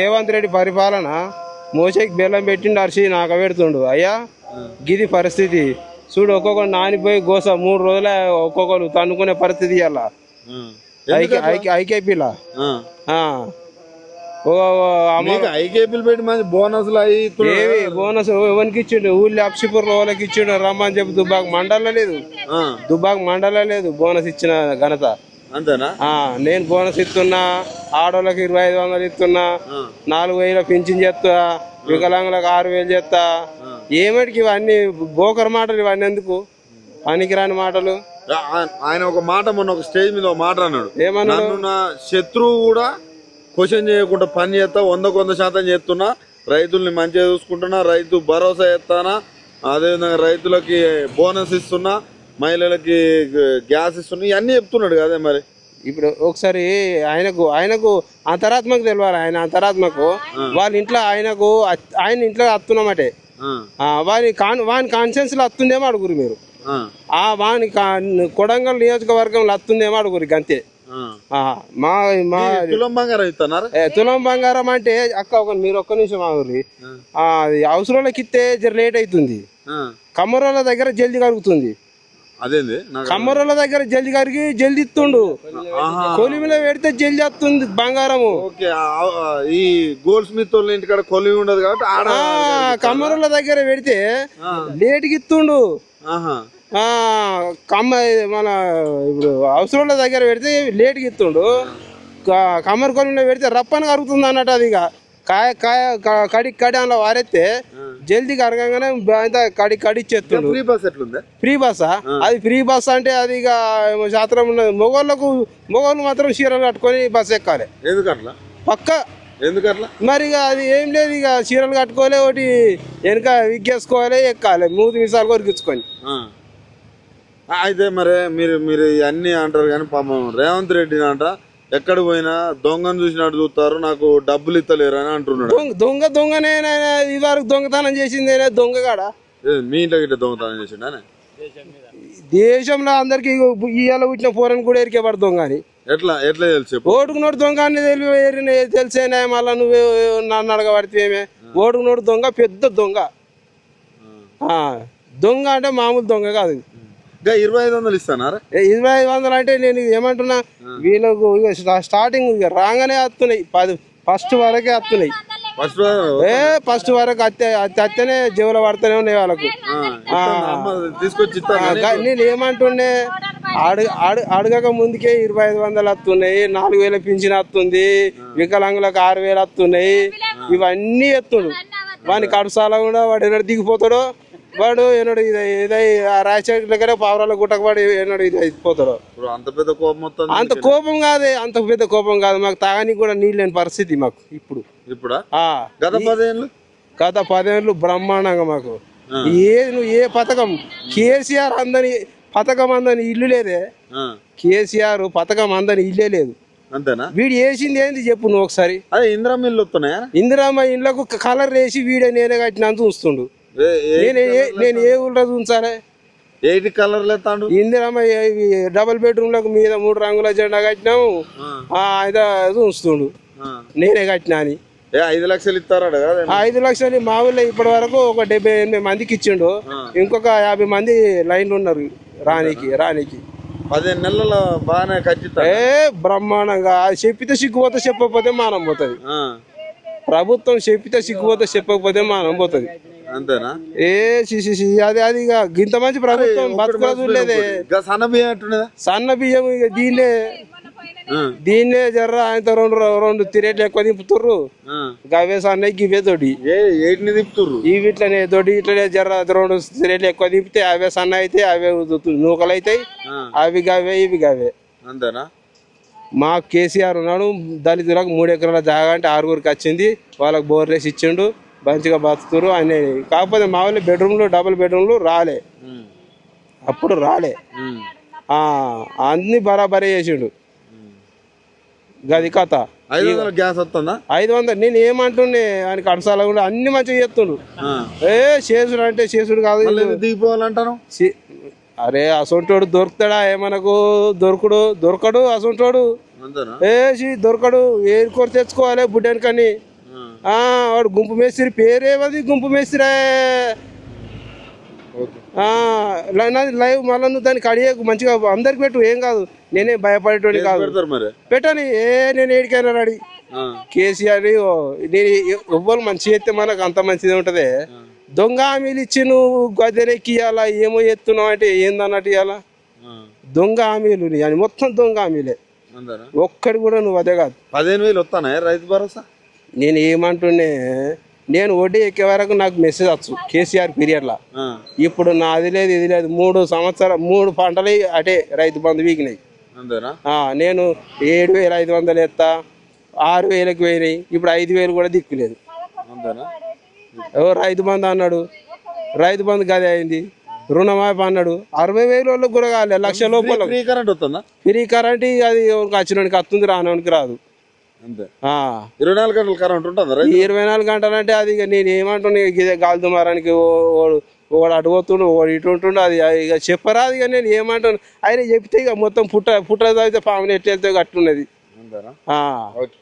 రేవంత్ రెడ్డి పరిపాలన మోసకి బెల్లం పెట్టిండు అరిసి నాకు పెడుతుండు. అయ్యా గిది పరిస్థితి. చూడు ఒక్కొక్కరు నానిపోయి గోస మూడు రోజుల ఒక్కొక్కరు తన్నుకునే పరిస్థితి అలా ఐకేపీలా? ఐకేపీలు పెట్టి మంచి బోనస్లు బోనస్ ఎవరికి ఇచ్చిండు? ఊళ్ళో అప్సిపూర్ వాళ్ళకి ఇచ్చిండు రమ్మని చెప్పి దుబ్బాక మండల లేదు. దుబ్బాక మండల లేదు బోనస్ ఇచ్చిన ఘనత. అంతేనా? నేను బోనస్ ఇస్తున్నా ఆడోళ్ళకి ఇరవై ఐదు వందలు ఇస్తున్నా నాలుగు వేల పింఛన్ చేస్తా వికలాంగులకు ఆరు వేలు చేస్తా ఏమిటికి ఇవన్నీ బోకర్ మాటలు ఇవన్నీ ఎందుకు? పనికిరాని మాటలు. ఆయన ఒక మాట మొన్న ఒక స్టేజ్ మీద ఒక మాట అన్నాడు. ఏమన్నాడు? నన్ను నా శత్రువు కూడా క్వశ్చన్ చేయకుండా పని చేస్తా వందకు వంద శాతం చేస్తున్నా రైతుల్ని మంచిగా చూసుకుంటున్నా రైతు భరోసా చేస్తానా అదేవిధంగా రైతులకి బోనస్ ఇస్తున్నా మహిళలకి గ్యాస్ ఇస్తున్నా ఇవన్నీ చెప్తున్నాడు కదా మరి. ఇప్పుడు ఒకసారి ఆయనకు ఆయనకు అంతరాత్మకు తెలియాలి ఆయన అంతరాత్మకు. వాళ్ళ ఇంట్లో ఆయనకు ఆయన ఇంట్లో అత్తున్నామటే. వాని కాన్ వాని కాన్షియన్స్లో అత్తుందేమో అడుగురు మీరు. ఆ, వాని కొడంగల్ నియోజకవర్గంలో అత్తుందేమో అడుగురు అంతే. మా మా తులం బంగారం ఇస్తున్నారా తులం బంగారం అంటే అక్క ఒక మీరు ఒక్క నిమిషం ఆగురి అవసరంలోకి ఇస్తే జర లేట్ అవుతుంది. కమ్మరోళ్ళ దగ్గర జల్ది కరుగుతుంది అదేంది? కమ్మరోళ్ళ దగ్గర జల్ది కరిగి జల్ది ఇస్తుండు. కొలిమిలో పెడితే జల్ది వస్తుంది బంగారము. ఈ గోల్డ్ స్మిత్ ఇంటికాడ కొలివి ఉండదు కాబట్టి కమ్మరోళ్ళ దగ్గర పెడితే లేటుకి ఇస్తుండు. కమ్మ మన ఇప్పుడు అవసరంలో దగ్గర పెడితే లేటుకి ఇస్తుండు. కమ్మర కొలిమిలో పెడితే రప్పని కరుగుతుంది అన్నట్టు అది ఇక. కాయ కాయ కడి కడి అందులో వారెత్తే జల్దీ కరగంగానే కడి కడి ఇచ్చేస్తుండు ఫ్రీ బస్ ఎట్లుంది? ఫ్రీ బస్సా? అది ఫ్రీ బస్ అంటే అది ఇక శాస్త్రం ఉన్నది. మొగోళ్ళకు మొగోళ్ళు మాత్రం చీరలు కట్టుకొని బస్ ఎక్కాలి. ఎందుకట్లా పక్క. ఎందుకట్లా మరి ఇక అది ఏం లేదు ఇక చీరలు కట్టుకోవాలి ఒకటి వెనక విగ్గేసుకోవాలి ఎక్కాలి. మూడు నిమిషాలు కొరికించుకొని. అయితే మరి మీరు మీరు అన్ని అంటారు కానీ పాపం రేవంత్ రెడ్డిని అంట ఎక్కడ పోయినా దొంగను చూసినట్టు చూస్తారు నాకు డబ్బులు ఇస్తలేరు అని అంటున్నాడు. దొంగ దొంగ దొంగనే ఇది వరకు దొంగతనం చేసింది దొంగ కాడ? మీ ఇంట్లో గిట్ట దొంగతనం చేసిండా దేశంలో అందరికి ఇవాళ పుట్టిన పోరని కూడా ఎరికే పడు దొంగ అని. ఎట్లా ఎట్లా తెలుసు ఓటుకున్నోడు దొంగ అని తెలియ తెలిసేనా మళ్ళా నువ్వు నన్ను అడగబడితేమే ఓటుకున్నోడు దొంగ పెద్ద దొంగ. ఆ, దొంగ అంటే మామూలు దొంగ కాదు ఇరవై ఐదు వందలు ఇస్తానారా ఇరవై ఐదు వందలు అంటే నేను ఏమంటున్నా వీళ్ళకు స్టార్టింగ్ ఇక రాగానే వస్తున్నాయి పది ఫస్ట్ వరకే వస్తున్నాయి ఫస్ట్ ఏ ఫస్ట్ వరకు అత్తే అత్తనే జీవులు పడుతూనే ఉన్నాయి వాళ్ళకు. తీసుకొచ్చి నేను ఏమంటుండే అడుగు అడు- అడగక ముందుకే ఇరవై ఐదు వందలు వస్తున్నాయి నాలుగు వేల పింఛన్ వస్తుంది వికలాంగులకు ఆరు వేలు వస్తున్నాయి ఇవన్నీ ఎత్తుడు. వాని కడుసాల కూడా వాడు ఎన్నడు దిగిపోతాడో వాడు ఎన్నడు ఇది ఇదై ఆ రాజశేఖర్ దగ్గర పావురాల గుట్టకవాడు ఎన్నడు ఇది అయిపోతాడో. ఇప్పుడు అంత పెద్ద కోపం అంత కోపం కాదే అంత పెద్ద కోపం కాదు. మాకు తాగనికి కూడా నీళ్ళు లేని పరిస్థితి మాకు ఇప్పుడు. ఇప్పుడా? ఆ. గత పదేళ్ళు? గత పదేళ్ళు బ్రహ్మాండంగా మాకు. ఏ నువ్వు ఏ పథకం? కేసీఆర్ అందని పథకం అందని ఇల్లు లేదే. కేసీఆర్ పథకం అందని ఇల్లే లేదు. అంతేనా? వీడు వేసింది ఏంది చెప్పు నువ్వు ఒకసారి. అదే ఇందిరా మిల్లు వస్తున్నాయా? ఇందిరామ్మ ఇండ్లకు కలర్ వేసి వీడే నేనే కట్టినంత చూస్తుండు. నేను ఏ- నేను ఏ ఊళ్ళో ఉంచాలే ఎయిట్ కలర్లు ఎత్తాండు ఇందిరామ్మ డబుల్ బెడ్రూమ్లకు మీద మూడు రంగుల జెండా కట్టినాము. చూస్తుండు. ఆ. నేనే కట్టినా అని. ఐదు లక్షలు ఇస్తారాడు ఆ ఐదు లక్షలు మా ఊళ్ళో ఇప్పటి వరకు ఒక డెబ్బై ఎనభై మందికి ఇచ్చిండు. ఇంకొక యాభై మంది లైన్లు ఉన్నారు రానికి రానికి పదిహేను నెలల బాగానే ఖచ్చితం ఏ బ్రహ్మాండంగా. అది చెప్పితే సిగ్గుపోతే చెప్పకపోతే మానం పోతుంది. ప్రభుత్వం చెప్పితే సిగ్గుపోతే చెప్పకపోతే మానం పోతుంది. అంతేనా? ఏ సి సి సి, అది అది ఇక ఇంత మంచి ప్రభుత్వం బతుకులా చూడలేదే సన్న బియ్యం ఎట్టున్నదా సన్న బియ్యం ఇక దీన్నే దీన్నే జర్ర ఆయనతో రెండు రెండు తిరేట్లు ఎక్కువ దింపుతుర్రు. గవే సన్నయ్య గివే తోటి. ఏ ఎయిట్ని తిప్పుతుర్రు ఈ ఇట్లనే దొడ్డి ఇట్లనే జర్ర రెండు తిరేట్లు ఎక్కువ దింపితే అవే సన్న అయితే అవే నూకలు అవుతాయి. అవి గవే ఇవి గవే అంతేనా? మా కేసీఆర్ ఉన్నాడు దళితులకు మూడు ఎకరాల జాగా అంటే ఆరుగురికి వచ్చింది వాళ్ళకి బోర్ రేసి ఇచ్చిండు. మంచిగా బతుకుతురు. అని కాకపోతే మా వాళ్ళు బెడ్రూమ్లు డబుల్ బెడ్రూమ్లు రాలే. అప్పుడు రాలే. అన్ని బరాబరే చేసిండు. గది కథ. ఐదు వందల గ్యాస్ వస్తుందా? ఐదు వందలు. నేను ఏమంటుండే ఆయనకి అడసాల కూడా అన్ని మంచిగా చేస్తుండు. ఆ. ఏ చేసుడు అంటే చేసుడు కాదు దిగిపోవాలంటాను? అరే అసొంటోడు దొరుకుతాడా? ఏమనకు? దొరకడు దొరకడు అసొంటోడు. ఏ సి దొరకడు. ఏరుకొని తెచ్చుకోవాలి బుడ్డానికని? ఆ. ఆ, వాడు గుంపు మేస్త్రి పేరేవది గుంపు మేస్త్రి. నాది లైవ్ మళ్ళీ నువ్వు దానికి అడిగేకు మంచిగా అందరికి పెట్టు ఏం కాదు. నేనే భయపడేటోని కాదు. పెట్టని ఏ నేను ఏడికైనా రెడీ. ఆ, కేసీఆర్ నేను ఎవ్వరు మంచి చేస్తే మనకు అంత మంచిది ఉంటది. దొంగ హామీలు ఇచ్చి నువ్వు గద్దెనెక్కి ఇవ్వాలా ఏమో ఎత్తున్నావు అంటే ఏందన్నట్టు ఇవ్వాలా దొంగ హామీలు అని మొత్తం దొంగ హామీలే. ఒక్కడి కూడా నువ్వు అదే కాదు. పదిహేను వేలు వస్తానా రైతు భరోసా? నేను ఏమంటున్నే నేను వడ్డీ ఎక్కే వరకు నాకు మెసేజ్ వచ్చు కేసీఆర్ పీరియడ్లో ఇప్పుడు నాది లేదు ఇది లేదు మూడు సంవత్సరాలు మూడు పంటలు అటే రైతు బంధు వీగినాయి. నేను ఏడు వేల ఐదు వందలు ఎత్తా ఆరు వేలకు పోయినాయి ఇప్పుడు ఐదు వేలు కూడా దిక్కులేదు రైతు బంధు అన్నాడు రైతు బంధు గదే అయింది రుణమాఫీ అన్నాడు అరవై వేలు వాళ్ళకి కూడా కాలే లక్ష లోపల. ఫ్రీ కరెంట్ అది వచ్చినోనికి వస్తుంది రానోనికి రాదు. ఇరవై నాలుగు గంటల కరెంట్ ఉంటుందా ఇరవై నాలుగు గంటలు అంటే అది ఇక నేను ఏమంటున్నా ఇదే గాలి దుమారానికి ఓడు అటు పోతుండు ఓడు ఇటు ఉంటుండు అది ఇక చెప్పరాదు ఇక నేను ఏమంటాను ఆయన చెప్తే ఇక మొత్తం పుట్ట పుట్ట తాగితే ఎట్టు వెళ్తే అట్లున్నది. ఓకే.